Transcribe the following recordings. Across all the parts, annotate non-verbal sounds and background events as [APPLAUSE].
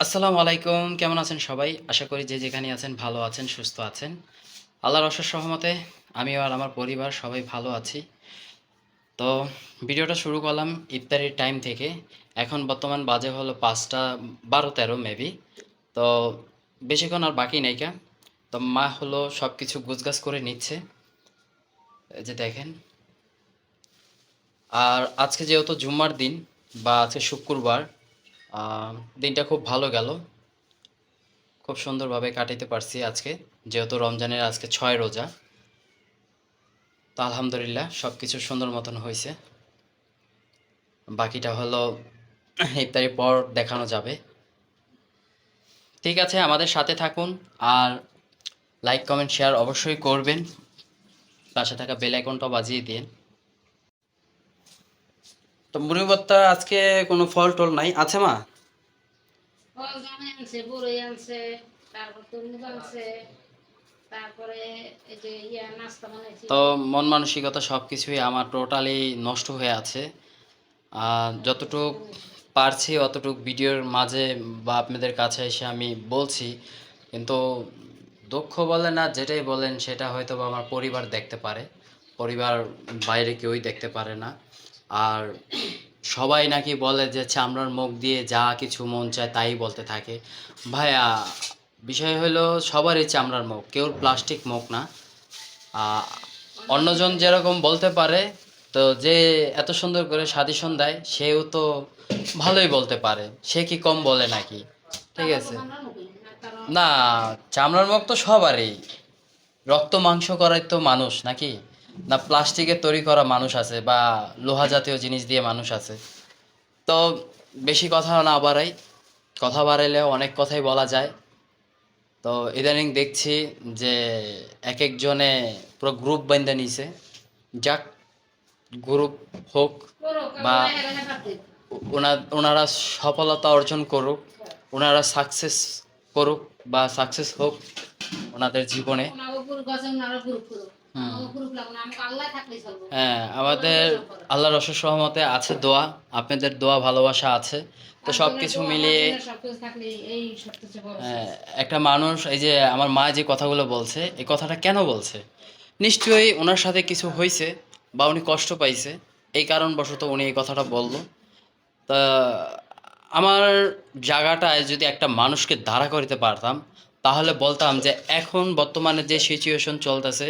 আসসালামু আলাইকুম, কেমন আছেন সবাই? আশা করি যে যেখানে আছেন ভালো আছেন, সুস্থ আছেন। আল্লাহর অশেষ সহমতে আমি আর আমার পরিবার সবাই ভালো আছি। তো ভিডিওটা শুরু করলাম ইফতারির টাইম থেকে। এখন বর্তমান বাজে হলো পাঁচটা, বারো তেরো মেবি তো বেশিক্ষণ আর বাকি নেই কা। তো মা হলো সব কিছু গুছগাছ করে নিচ্ছে। যে দেখেন। আর আজকে যেহেতু জুম্মার দিন বা আজকে শুক্রবার দিনটা খুব ভালো গেল। খুব সুন্দরভাবে কাটাইতে পারছি আজকে, যেহেতু রমজানের আজকে ছয় রোজা। তো আলহামদুলিল্লাহ সব কিছু সুন্দর মতন হয়েছে বাকিটা হলো ইফতারির পর দেখানো যাবে। ঠিক আছে, আমাদের সাথে থাকুন আর লাইক, কমেন্ট, শেয়ার অবশ্যই করবেন। পাশে থাকা বেল আইকনটা বাজিয়ে দিন তো মুড়িভত্তা আজকে কোনো ফল টল নাই। আছে মা? ফল জানে আনছে বড়ই আনছে তারপর তরমুজ আনছে তারপরে এই যে ইয়া নাস্তা বানাইছি। তো মন মানসিকতা সব কিছুই আমার টোটালি নষ্ট হয়ে আছে। আর যতটুক পারছি অতটুক ভিডিওর মাঝে বা আপনাদের কাছে এসে আমি বলছি কিন্তু দুঃখ বলে না যেটাই বলেন সেটা হয়তো আমার পরিবার দেখতে পারে। পরিবার বাইরে কেউই দেখতে পারে না। আর সবাই নাকি বলে যে চামড়ার মুখ দিয়ে যা কিছু মন চায় তাই বলতে থাকে। ভাইয়া, বিষয় হলো সবারই চামড়ার মুখ কেউ প্লাস্টিক মুখ না। অন্যজন যেরকম বলতে পারে, তো যে এত সুন্দর করে সাজেশন দেয় সেও তো ভালোই বলতে পারে। সে কি কম বলে নাকি? ঠিক আছে। না, চামড়ার মুখ তো সবারই। রক্ত মাংস করাই তো মানুষ নাকি? না প্লাস্টিকের তৈরি করা মানুষ আছে বা লোহা জাতীয় জিনিস দিয়ে মানুষ আছে। তো বেশি কথা না বাড়াই। কথা বাড়াইলে অনেক কথাই বলা যায়। তো ইদানিং দেখছি যে এক একজনে পুরো গ্রুপ বেঁধে নিছে। যাক গ্রুপ হোক বা- ওনারা সফলতা অর্জন করুক, ওনারা সাকসেস করুক বা সাকসেস হোক ওনাদের জীবনে। আল্লাহ হ্যাঁ আমাদের আল্লাহর অশেষ সহমতে আছে দোয়া আপনাদের দোয়া ভালোবাসা আছে। তো সব কিছু মিলিয়ে হ্যাঁ, একটা মানুষ এই যে আমার মা যে কথাগুলো বলছে এই কথাটা কেন বলছে? নিশ্চয়ই ওনার সাথে কিছু হয়েছে বা উনি কষ্ট পাইছে এই কারণবশত উনি এই কথাটা বলল। তা আমার জায়গাটায় যদি একটা মানুষকে দাঁড়া করিতে পারতাম তাহলে বলতাম যে এখন বর্তমানে যে সিচুয়েশন চলতেছে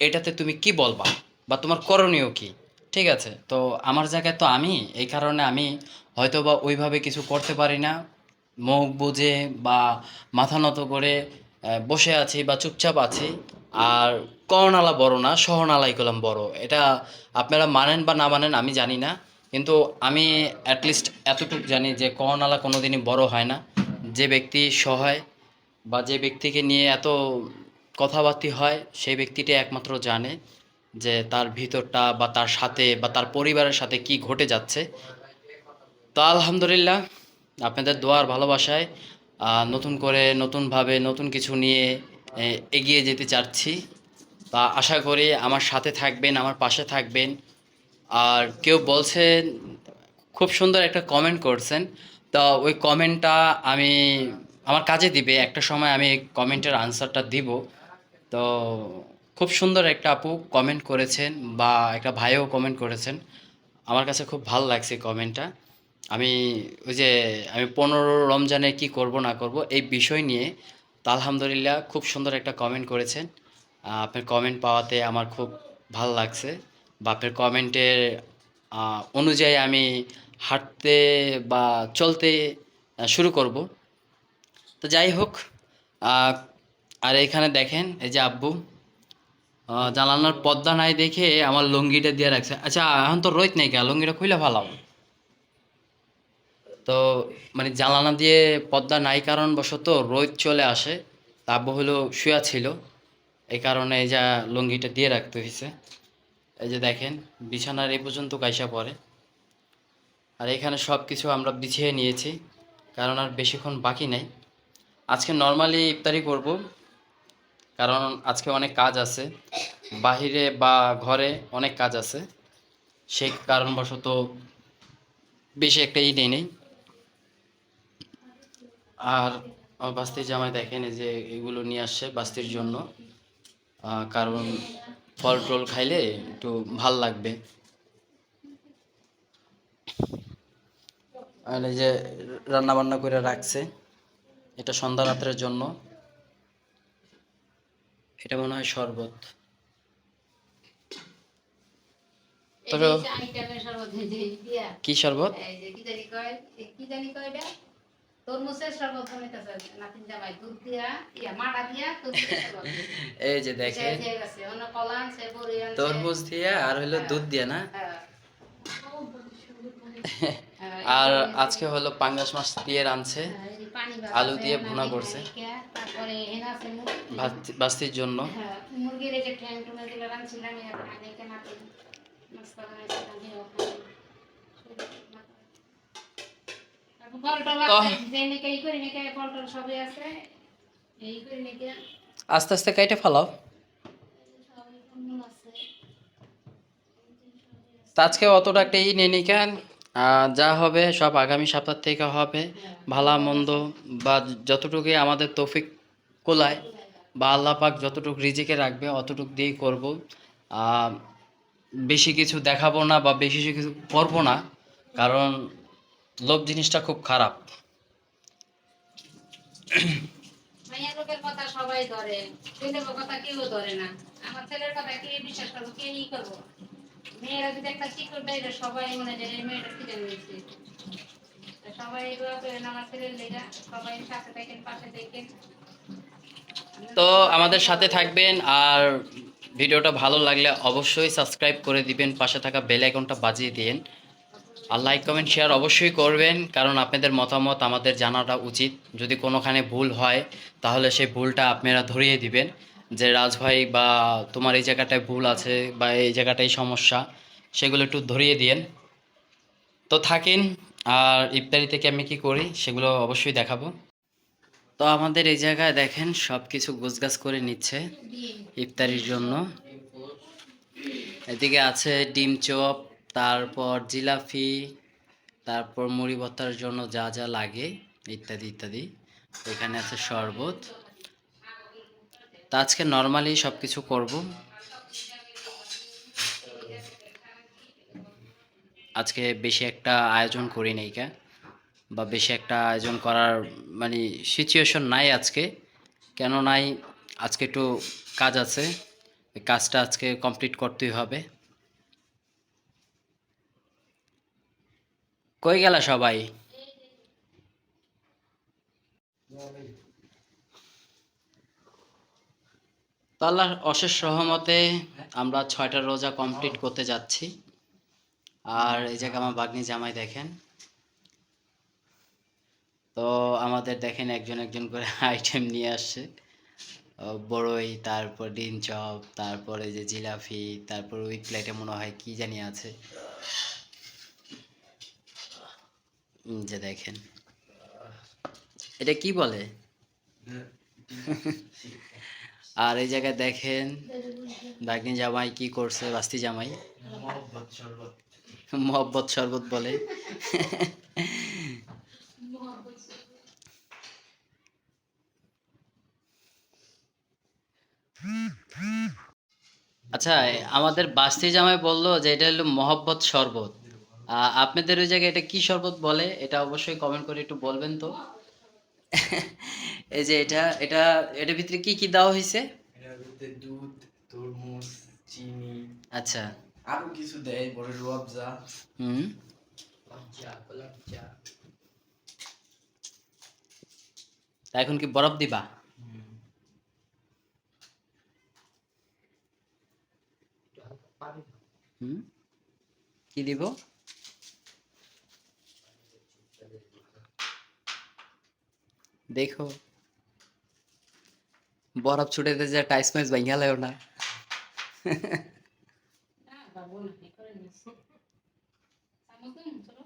এটাতে তুমি কি বলবা? বা তোমার করণীয় কি? ঠিক আছে, তো আমার জায়গায় তো আমি, এই কারণে আমি হয়তো বা ওইভাবে কিছু করতে পারি না। মুখ বুঝে বা মাথা নত করে বসে আছি বা চুপচাপ আছি। আর করনালা বড় না, সহনালাই কলম বড়। এটা আপনারা মানেন বা না মানেন আমি জানি না। কিন্তু আমি অ্যাটলিস্ট এতটুকু জানি যে করনালা কোনোদিনই বড় হয় না। যে ব্যক্তি সহায় বা যে ব্যক্তিকে নিয়ে এত কথাবার্তি হয়, সেই ব্যক্তিটি একমাত্র জানে যে তার ভিতরটা বা তার সাথে বা তার পরিবারের সাথে কি ঘটে যাচ্ছে। তো আলহামদুলিল্লাহ, আপনাদের দোয়ার ভালোবাসায় নতুন করে নতুনভাবে নতুন কিছু নিয়ে এগিয়ে যেতে চাচ্ছি। তা আশা করি আমার সাথে থাকবেন, আমার পাশে থাকবেন। আর কেউ বলছেন খুব সুন্দর একটা কমেন্ট করছেন। তো ওই কমেন্টটা আমি, আমার কাজে দিবে। একটা সময় আমি কমেন্টের আনসারটা দিব। তো খুব সুন্দর একটা আপু কমেন্ট করেছেন বা একটা ভাইও কমেন্ট করেছেন। আমার কাছে খুব ভালো লাগছে কমেন্টটা আমি ওই যে আমি পনেরো রমজানে কি করব না করব এই বিষয় নিয়ে তা আলহামদুলিল্লাহ খুব সুন্দর একটা কমেন্ট করেছেন। আপনার কমেন্ট পাওয়াতে আমার খুব ভালো লাগছে বা আপনার কমেন্টের অনুযায়ী আমি হাঁটতে বা চলতে শুরু করব। তো যাই হোক আর এখানে দেখেন, এই যে আব্বু জানালার পর্দা নাই দেখে আমার লুঙ্গিটা দিয়ে রাখছে। আচ্ছা এখন তো রোহিত নাই কে? লুঙ্গিটা খুলে ভালো তো মানে জানালা দিয়ে পর্দা নাই কারণ বশত রোদ চলে আসে। তা আব্বু হলো শুয়া ছিল। এই কারণে এই যা লুঙ্গিটা দিয়ে রাখতে হয়েছে এই যে দেখেন, বিছানার এই পর্যন্ত কাইসা পড়ে। আর এখানে সব কিছু আমরা বিছিয়ে নিয়েছি, কারণ আর বেশিক্ষণ বাকি নেই। আজকে নর্মালি ইফতারি করব। কারণ আজকে অনেক কাজ আছে। বাহিরে বা ঘরে অনেক কাজ আছে। সেই কারণবশত বেশি একটা ই নেই নেই। আর আমার বাস্তির জামাই দেখেন যে এগুলো নিয়ে আসছে বাস্তির জন্য। কারণ ফল টল খাইলে একটু ভালো লাগবে। আর এই যে রান্না বান্না করে রাখছে, এটা সন্ধ্যা রাত্রের জন্য। এটা মনে হয় শরবত। তবে- কি শরবত? এই যে [LAUGHS] আনছে তরমুজ দিয়ে আর হলো দুধ দিয়ে না? হ্যাঁ। হ্যাঁ, [LAUGHS] আর আজকে হলো পাঙ্গাস মাছ দিয়ে রাঁধছে। হ্যাঁ, আলু দিয়ে ভুনা করছে। তারপরে বাস্তির জন্য। হ্যাঁ, আস্তে আস্তে কাইটে ফেলাও। আজকে অতটা একটা ই নেই কেন যা হবে সব আগামী সপ্তাহ থেকে হবে। ভালো মন্দ বা যতটুকুই আমাদের তৌফিক কোলায় বা আল্লাহ পাক যতটুকু রিজিকে রাখবে, অতটুকু দিয়েই করব। বেশি কিছু দেখাবো না বা বেশি কিছু করব না, কারণ লোভ জিনিসটা খুব খারাপ। সবাই তো আমাদের সাথে থাকবেন আর ভিডিওটা ভালো লাগলে অবশ্যই সাবস্ক্রাইব করে দিবেন, পাশে থাকা বেল আইকনটা বাজিয়ে দিন। আর লাইক, কমেন্ট, শেয়ার অবশ্যই করবেন, কারণ আপনাদের মতামত আমাদের জানাটা উচিত। যদি কোনোখানে ভুল হয়, তাহলে সেই ভুলটা আপনারা ধরিয়ে দিবেন যে, রাজ ভাই বা তোমার এই জায়গাটায় ভুল আছে বা এই জায়গাটায় সমস্যা, সেগুলো একটু ধরিয়ে দিন তো থাকেন, আর ইফতারি থেকে আমি কি করি, সেগুলো অবশ্যই দেখাবো। তো আমাদের এই জায়গায় দেখেন সব কিছু গোছগাছ করে নিচ্ছে ইফতারির জন্য। এদিকে আছে ডিম চপ, তারপর জিলাপি, তারপর মুড়ি ভর্তার জন্য যা যা লাগে, ইত্যাদি ইত্যাদি। এখানে আছে শরবত। তা আজকে নর্মালি সব কিছু করব। আজকে বেশি একটা আয়োজন করি নাই কা। বা বেশি একটা আয়োজন করার মানে সিচুয়েশন নাই আজকে। কেন নাই? আজকে একটু কাজ আছে। কাজটা আজকে কমপ্লিট করতেই হবে। কই গেলা সবাই? আল্লাহর অশেষ সহমতে আমরা ছয়টা রোজা কমপ্লিট করতে যাচ্ছি। আর এই জায়গায় আমার বাগনি জামাই দেখেন। তো আমাদের দেখেন একজন একজন করে [LAUGHS] আইটেম নিয়ে আসছে। বড়ই তারপর ডিম চপ তারপরে যে জিলাপি তারপর ওই প্লেটে মনে হয় কি জানি আছে। যে দেখেন। এটা কি বলে? [LAUGHS] আর এই জায়গায় দেখেন বাগনি জামাই কি করছে বাস্তি জামাই? মহব্বত শরবত বলে। [LAUGHS] আচ্ছা আমাদের বাস্তি জামাই বলল যে এটা হলো মহব্বত শরবত। আহ, আপনাদের ওই জায়গায় এটা কি শরবত বলে? এটা অবশ্যই কমেন্ট করে একটু বলবেন তো। [LAUGHS] এই যে এটা এটা এটার ভিতরে কি কি দেওয়া হয়েছে দুধ তরমুজ চিনি। আচ্ছা। আরও কিছু দেয় বড় রুয়াবজা হুম। এখন কি বরফ দিবা? হুম কি দিব দেখো বরফ ছুটে যে টাইস মাইস ভাঙা লাগো না না বাবু না এই করে নিচ্ছে সামুকুম চলো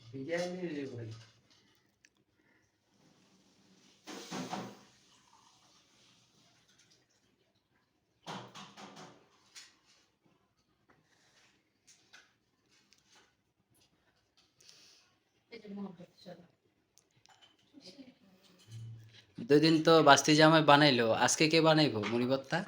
বিরিয়ানি রে ভাই এই যে মহব্বত সদা। দুই দিন তো বাস্তি জামাই বানাইলো, আজকে কে বানাইবো মুড়ি ভর্তা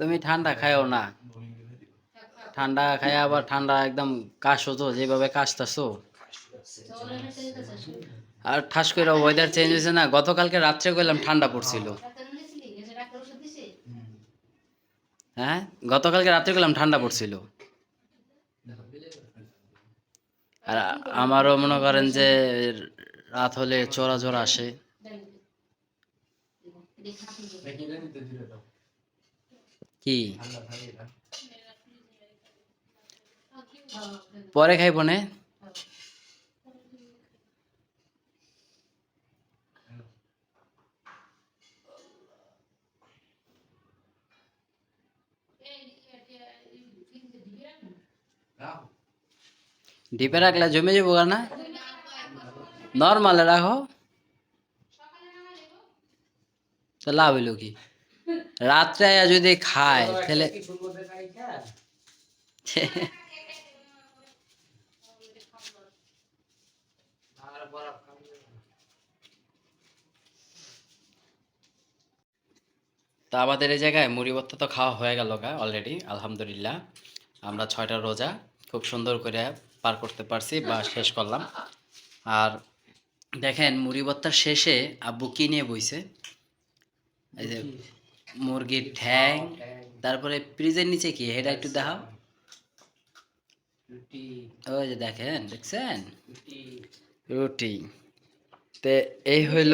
তুমি ঠান্ডা খায়ও না ঠান্ডা খায় আবার ঠান্ডা একদম কাশো তো যেভাবে কাশতাছো। আর ঠাস করে ওয়েদার চেঞ্জ হয়েছে না, গতকালকে রাত্রে গেলাম ঠান্ডা পড়ছিল? হ্যাঁ গতকালকে রাত্রে গেলাম ঠান্ডা পড়ছিল আর আমারও মনে করেন যে রাত হলে চোরা চোরা আসে দেন। এদিকে খাসি দিও। কি ঠান্ডা থাকে না খাও, দেন। পরে খাইব না খাও। এই, এই, এই, এই, এই, দিবি না? রাও ডিপে রাখলে জমে যাব না নর্মালে রাখো তো লাভ হইল কি? রাত্রে যদি খায় তাহলে তা আমাদের এই জায়গায় মুড়ি ভর্তা তো খাওয়া হয়ে গেল গা অলরেডি আলহামদুলিল্লাহ। আমরা ছয়টা রোজা খুব সুন্দর করে পার করতে পারছি বা শেষ করলাম। আর দেখেন মুড়ি ভর্তার শেষে আব্বু কি নিয়ে বইছে? এই যে মুরগির ঠ্যাং তারপরে ফ্রিজের নিচে কি? এটা একটু দেখাও। ওই যে দেখেন দেখছেন? রুটি। তে এই হইল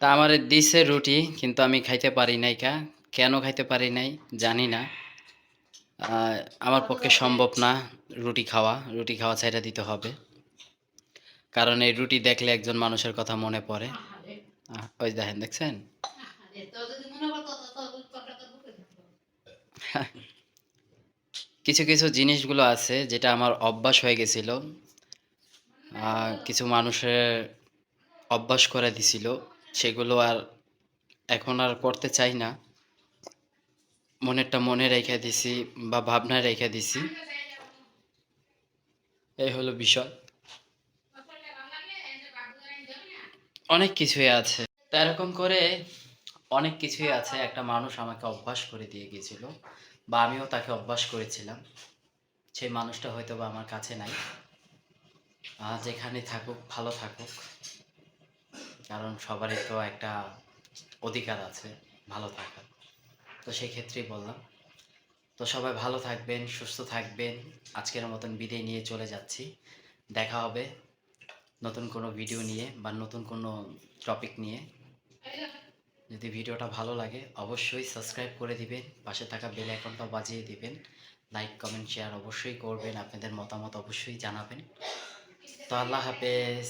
তা আমার দিছে রুটি কিন্তু আমি খাইতে পারি নাই কা। কেন খাইতে পারি নাই জানি না। আমার পক্ষে সম্ভব না রুটি খাওয়া। রুটি খাওয়া ছাইড়া দিতে হবে। কারণ এই রুটি দেখলে একজন মানুষের কথা মনে পড়ে। ওই দেখেন, দেখছেন। কিছু কিছু জিনিসগুলো আছে যেটা আমার অভ্যাস হয়ে গেছিল কিছু মানুষের অভ্যাস করে দিছিল, সেগুলো আর এখন আর করতে চাই না। মনেরটা মনে রেখে দিছি বা ভাবনায় রেখে দিছি। এই হলো বিষয়। অনেক কিছুই আছে। তা এরকম করে অনেক কিছুই আছে। একটা মানুষ আমাকে অভ্যাস করে দিয়ে গেছিল বা আমিও তাকে অভ্যাস করেছিলাম। সেই মানুষটা হয়তো বা আমার কাছে নাই। যেখানে থাকুক, ভালো থাকুক। কারণ সবারই তো একটা অধিকার আছে, ভালো থাকার। তো সেই ক্ষেত্রেই বললাম। তো সবাই ভালো থাকবেন, সুস্থ থাকবেন। আজকের মতন বিদায় নিয়ে চলে যাচ্ছি। দেখা হবে নতুন কোনো ভিডিও নিয়ে বা নতুন কোনো টপিক নিয়ে। যদি ভিডিওটা ভালো লাগে, অবশ্যই সাবস্ক্রাইব করে দিবেন, পাশে থাকা বেল আইকনটা বাজিয়ে দিবেন। লাইক কমেন্ট শেয়ার অবশ্যই করবেন, আপনাদের মতামত অবশ্যই জানাবেন। তো আল্লাহ হাফেজ।